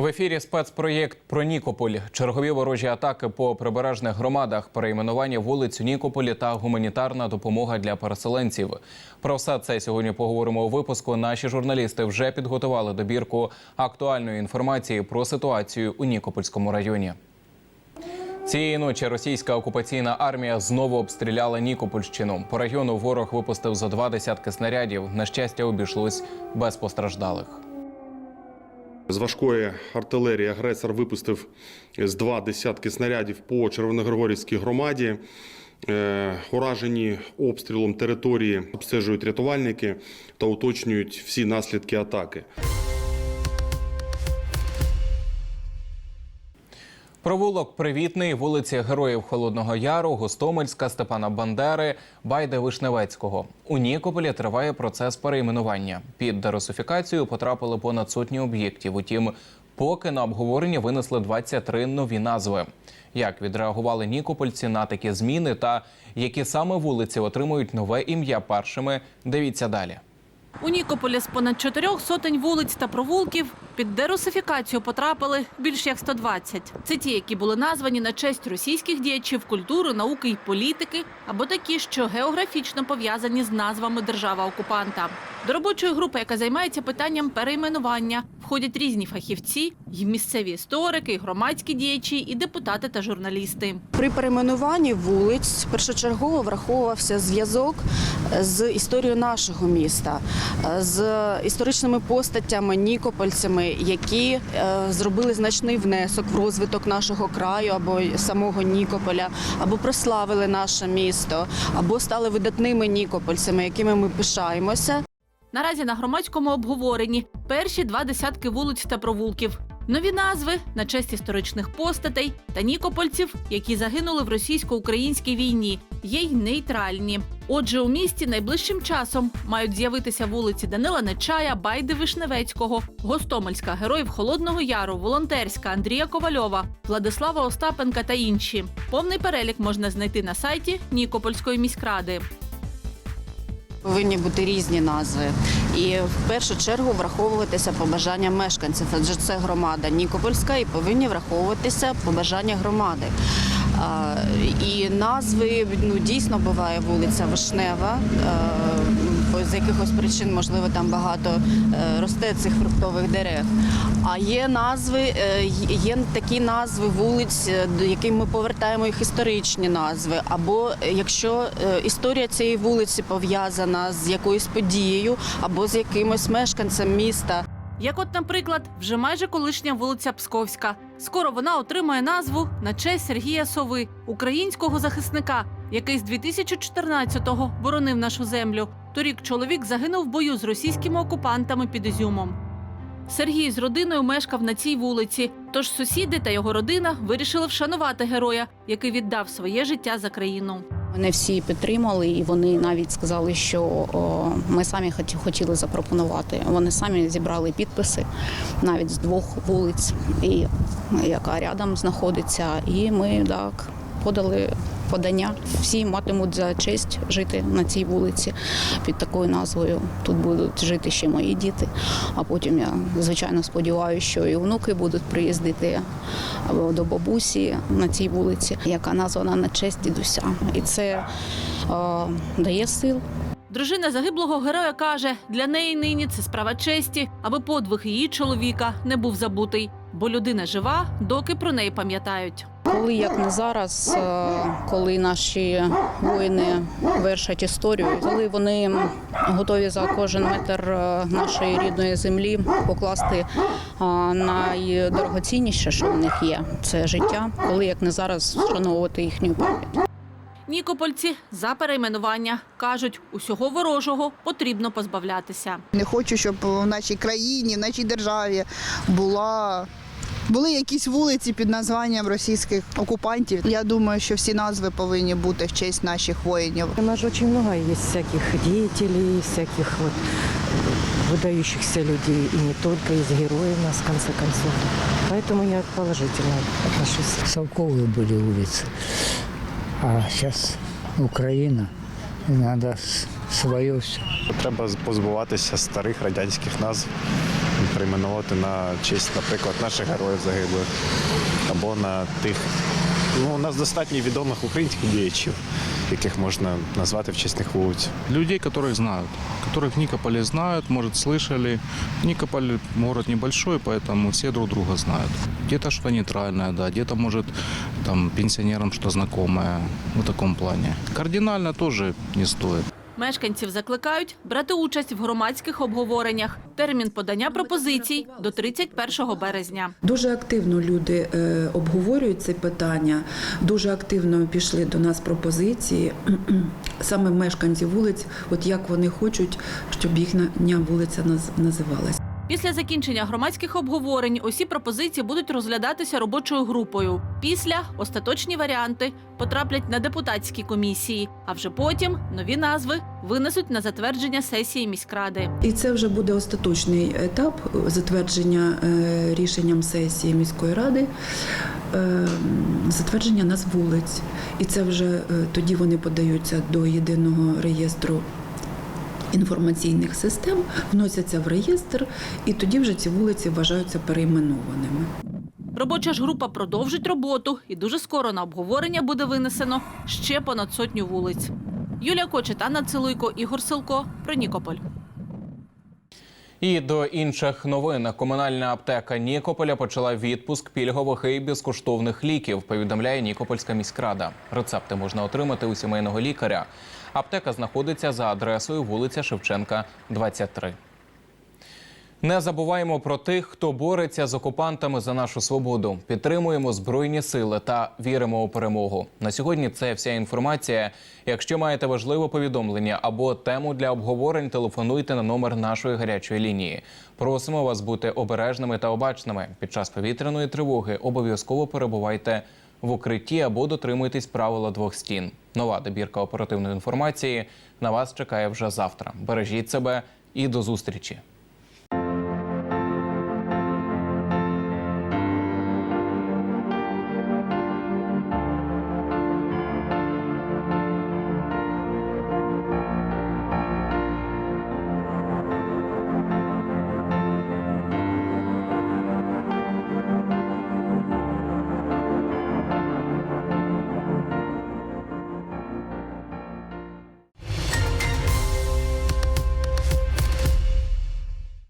В ефірі спецпроєкт про Нікополь. Чергові ворожі атаки по прибережних громадах, перейменування вулиць Нікополі та гуманітарна допомога для переселенців. Про все це сьогодні поговоримо у випуску. Наші журналісти вже підготували добірку актуальної інформації про ситуацію у Нікопольському районі. Цієї ночі російська окупаційна армія знову обстріляла Нікопольщину. По району ворог випустив за два десятки снарядів. На щастя, обійшлось без постраждалих. З важкої артилерії агресор випустив з два десятки снарядів по Червоногригорівській громаді. Е, Уражені обстрілом території обстежують рятувальники та уточнюють всі наслідки атаки. Провулок Привітний, вулиці Героїв Холодного Яру, Гостомельська, Степана Бандери, Байде Вишневецького. У Нікополі триває процес перейменування. Під дерусифікацію потрапили понад сотні об'єктів. Утім, поки на обговорення винесли 23 нові назви. Як відреагували нікопольці на такі зміни та які саме вулиці отримують нове ім'я першими, дивіться далі. У Нікополі з понад чотирьох сотень вулиць та провулків під дерусифікацію потрапили більш як 120. Це ті, які були названі на честь російських діячів культури, науки і політики, або такі, що географічно пов'язані з назвами держава-окупанта. До робочої групи, яка займається питанням перейменування, входять різні фахівці, і місцеві історики, і громадські діячі, і депутати та журналісти. При перейменуванні вулиць першочергово враховувався зв'язок з історією нашого міста, з історичними постатями, нікопольцями, які е, зробили значний внесок в розвиток нашого краю або самого Нікополя, або прославили наше місто, або стали видатними нікопольцями, якими ми пишаємося. Наразі на громадському обговоренні перші два десятки вулиць та провулків. Нові назви на честь історичних постатей та нікопольців, які загинули в російсько-українській війні, є й нейтральні. Отже, у місті найближчим часом мають з'явитися вулиці Данила Нечая, Байди Вишневецького, Гостомельська, Героїв Холодного Яру, Волонтерська, Андрія Ковальова, Владислава Остапенка та інші. Повний перелік можна знайти на сайті Нікопольської міськради. Повинні бути різні назви, і в першу чергу враховуватися побажання мешканців. Адже це громада Нікопольська, і повинні враховуватися побажання громади. І назви ну дійсно буває вулиця Вишнева. е, З якихось причин, можливо, там багато е, росте цих фруктових дерев. А є назви, е, є такі назви вулиць, до яким ми повертаємо їх історичні назви. Або якщо історія цієї вулиці пов'язана з якоюсь подією або з якимось мешканцем міста. Як, от, наприклад, вже майже колишня вулиця Псковська. Скоро вона отримає назву на честь Сергія Сови, українського захисника, який з 2014-го боронив нашу землю. Торік чоловік загинув в бою з російськими окупантами під Ізюмом. Сергій з родиною мешкав на цій вулиці. Тож сусіди та його родина вирішили вшанувати героя, який віддав своє життя за країну. Вони всі підтримали, і вони навіть сказали, що ми самі хоті- хотіли запропонувати. Вони самі зібрали підписи навіть з двох вулиць, і яка рядом знаходиться. І ми так подали подання. Всі матимуть за честь жити на цій вулиці під такою назвою. Тут будуть жити ще мої діти. А потім я звичайно сподіваюся, що і внуки будуть приїздити до бабусі на цій вулиці, яка названа на честь дідуся. І це е, дає сил. Дружина загиблого героя каже, для неї нині це справа честі, аби подвиг її чоловіка не був забутий, бо людина жива, доки про неї пам'ятають. Коли як не зараз, е, коли наші воїни вершать історію, коли вони готові за кожен метр е, нашої рідної землі покласти е, найдорогоцінніше, що в них є, це життя, коли як не зараз вшановувати їхню пам'ять. Нікопольці за перейменування кажуть, усього ворожого потрібно позбавлятися. Не хочу, щоб в нашій країні, в нашій державі була. Були якісь вулиці під названням російських окупантів. Я думаю, що всі назви повинні бути в честь наших воїнів. У нас же очень много есть всяких деятелей, всяких вот выдающихся людей, и не только из героев у нас, в конце концов. Поэтому я положительно отношусь. совковые были улицы. А сейчас Украина, и надо свое все. Треба позбуватися старих радянських назв. перейменувати на честь, наприклад, наших героїв загиблих або на тих. Ну, у нас достатньо відомих українських діячів, яких можна назвати в честь них вулиць. людей, которых знают, которых в Никополе знают, может, слышали. Никополь город небольшой, поэтому все друг друга знают. Где-то что нейтральное, да, где-то, может, там, пенсионерам что знакомое, в таком плане. Кардинально тоже не стоит. Мешканців закликають брати участь в громадських обговореннях. Термін подання пропозицій до 31 березня. Дуже активно люди е, обговорюють це питання. Дуже активно пішли до нас пропозиції саме мешканці вулиць, от як вони хочуть, щоб їхня вулиця наз- називалась. Після закінчення громадських обговорень усі пропозиції будуть розглядатися робочою групою. Після остаточні варіанти потраплять на депутатські комісії, а вже потім нові назви винесуть на затвердження сесії міськради. І це вже буде остаточний етап затвердження е, рішенням сесії міської ради, е, затвердження нас вулиць. І це вже е, тоді вони подаються до єдиного реєстру. Інформаційних систем вносяться в реєстр, і тоді вже ці вулиці вважаються перейменованими. Робоча ж група продовжить роботу, і дуже скоро на обговорення буде винесено ще понад сотню вулиць. Юлія Кочет, Анна Цилуйко, Ігор Силко про Нікополь. І до інших новин комунальна аптека Нікополя почала відпуск пільгових і безкоштовних ліків. Повідомляє Нікопольська міськрада. Рецепти можна отримати у сімейного лікаря. Аптека знаходиться за адресою вулиця Шевченка, 23. Не забуваємо про тих, хто бореться з окупантами за нашу свободу. Підтримуємо збройні сили та віримо у перемогу. На сьогодні це вся інформація. Якщо маєте важливе повідомлення або тему для обговорень, телефонуйте на номер нашої гарячої лінії. Просимо вас бути обережними та обачними. Під час повітряної тривоги обов'язково перебувайте в укритті або дотримуйтесь правила двох стін. Нова добірка оперативної інформації на вас чекає вже завтра. Бережіть себе і до зустрічі.